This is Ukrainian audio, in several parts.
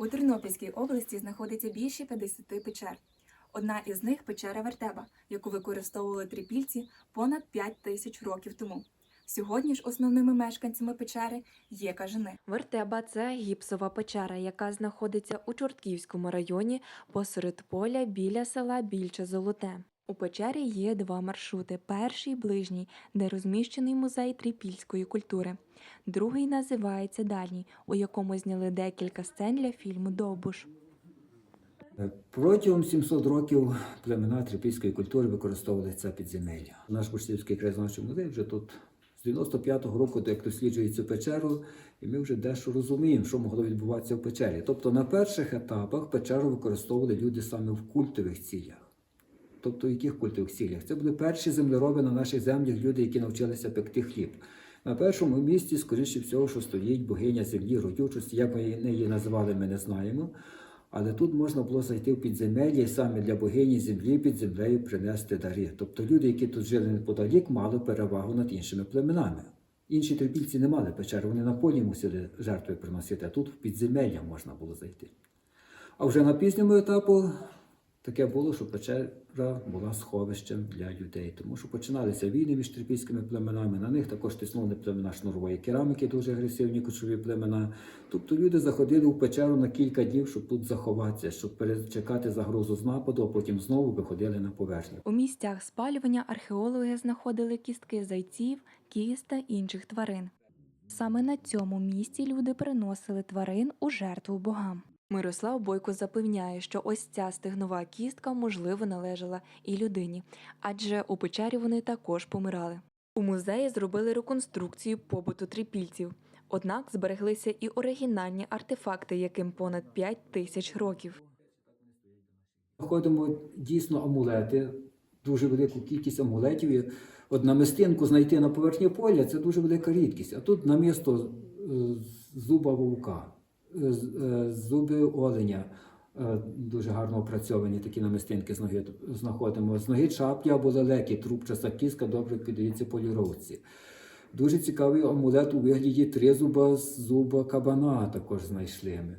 У Тернопільській області знаходиться більше 50 печер. Одна із них печера Вертеба, яку використовували трипільці понад 5 тисяч років тому. Сьогодні ж основними мешканцями печери є кажани. Вертеба це гіпсова печера, яка знаходиться у Чортківському районі посеред поля біля села Більче Золоте. У печері є два маршрути: перший ближній, де розміщений музей трипільської культури. Другий називається дальній, у якому зняли декілька сцен для фільму Довбуш. Протягом 700 років племена трипільської культури використовували це підземелля. Наш Бурштівський краєзнавчий музей вже тут з 95-го року, як досліджує цю печеру, і ми вже дещо розуміємо, що могло відбуватися в печері. Тобто на перших етапах печеру використовували люди саме в культових цілях. Тобто в яких культових цілях? Це були перші землероби на наших землях, люди, які навчилися пекти хліб. На першому місці, скоріше всього, що стоїть богиня землі, родючості, як ми її називали, ми не знаємо. Але тут можна було зайти в підземелля і саме для богині землі під землею принести дари. Тобто люди, які тут жили неподалік, мали перевагу над іншими племенами. Інші трипільці не мали печер, вони на полі мусили жертви приносити, а тут в підземелля можна було зайти. А вже на пізньому етапу таке було, що печера була сховищем для людей, тому що починалися війни між трипільськими племенами. На них також тиснули племена шнурової кераміки, дуже агресивні кочові племена. Тобто люди заходили в печеру на кілька днів, щоб тут заховатися, щоб перечекати загрозу з нападу, а потім знову виходили на поверхню. У місцях спалювання археологи знаходили кістки зайців, кіз та інших тварин. Саме на цьому місці люди приносили тварин у жертву богам. Мирослав Бойко запевняє, що ось ця стегнова кістка, можливо, належала і людині, адже у печері вони також помирали. У музеї зробили реконструкцію побуту трипільців. Однак збереглися і оригінальні артефакти, яким понад 5 тисяч років. Знаходимо дійсно амулети, дуже велику кількість амулетів. І От намистинку знайти на поверхні поля це дуже велика рідкість. А тут намісто е, зуба вовка, зуби оленя. е, Дуже гарно опрацьовані такі намистинки з ноги знаходимо. З ноги чапля або лелеки, трубчаста кіска добре піддається поліровці. Дуже цікавий амулет у вигляді тризуба з зуба кабана також знайшли ми.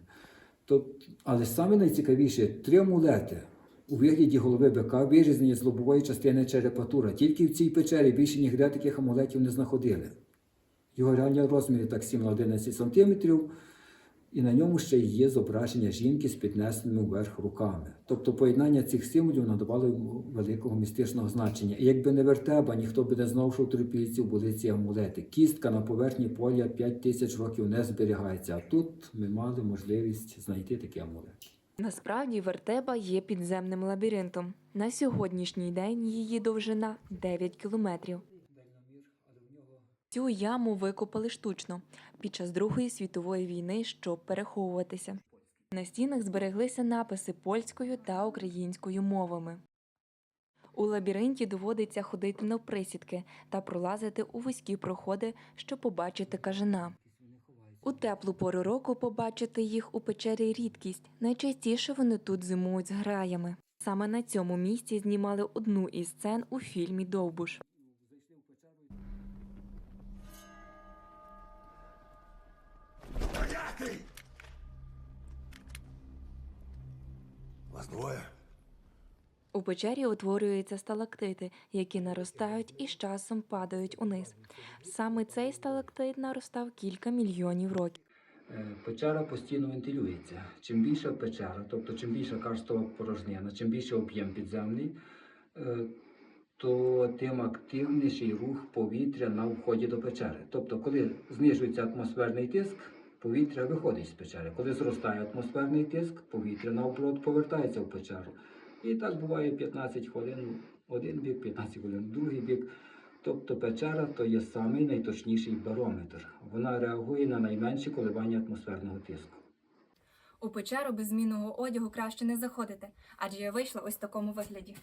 Тобто, але саме найцікавіше три амулети у вигляді голови бика вирізані з лобової частини черепатура. Тільки в цій печері більше ніде таких амулетів не знаходили. Його реальні розміри так 7 на 11 сантиметрів, і на ньому ще є зображення жінки з піднесеними вверх руками. Тобто поєднання цих символів надавало йому великого містичного значення. І якби не вертеба, ніхто би не знав, що у трипільців були ці амулети. Кістка на поверхні поля 5 тисяч років не зберігається. А тут ми мали можливість знайти такі амулети. Насправді вертеба є підземним лабіринтом. На сьогоднішній день її довжина 9 кілометрів. Цю яму викопали штучно під час Другої світової війни, щоб переховуватися. На стінах збереглися написи польською та українською мовами. У лабіринті доводиться ходити навприсідки та пролазити у вузькі проходи, щоб побачити кажана. У теплу пору року побачити їх у печері рідкість. Найчастіше вони тут зимують з граями. Саме на цьому місці знімали одну із сцен у фільмі Довбуш. Вас двоє? У печері утворюються сталактити, які наростають і з часом падають униз. Саме цей сталактит наростав кілька мільйонів років. Е, Печера постійно вентилюється. Чим більша печера, тобто чим більша карстова порожнина, чим більший об'єм підземний, е, то тим активніший рух повітря на вході до печери. Тобто, коли знижується атмосферний тиск, повітря виходить з печери. Коли зростає атмосферний тиск, повітря наоборот повертається в печеру. І так буває 15 хвилин один бік, 15 хвилин другий бік. Тобто печера то є самий найточніший барометр. Вона реагує на найменші коливання атмосферного тиску. У печеру без змінного одягу краще не заходити, адже я вийшла ось в такому вигляді.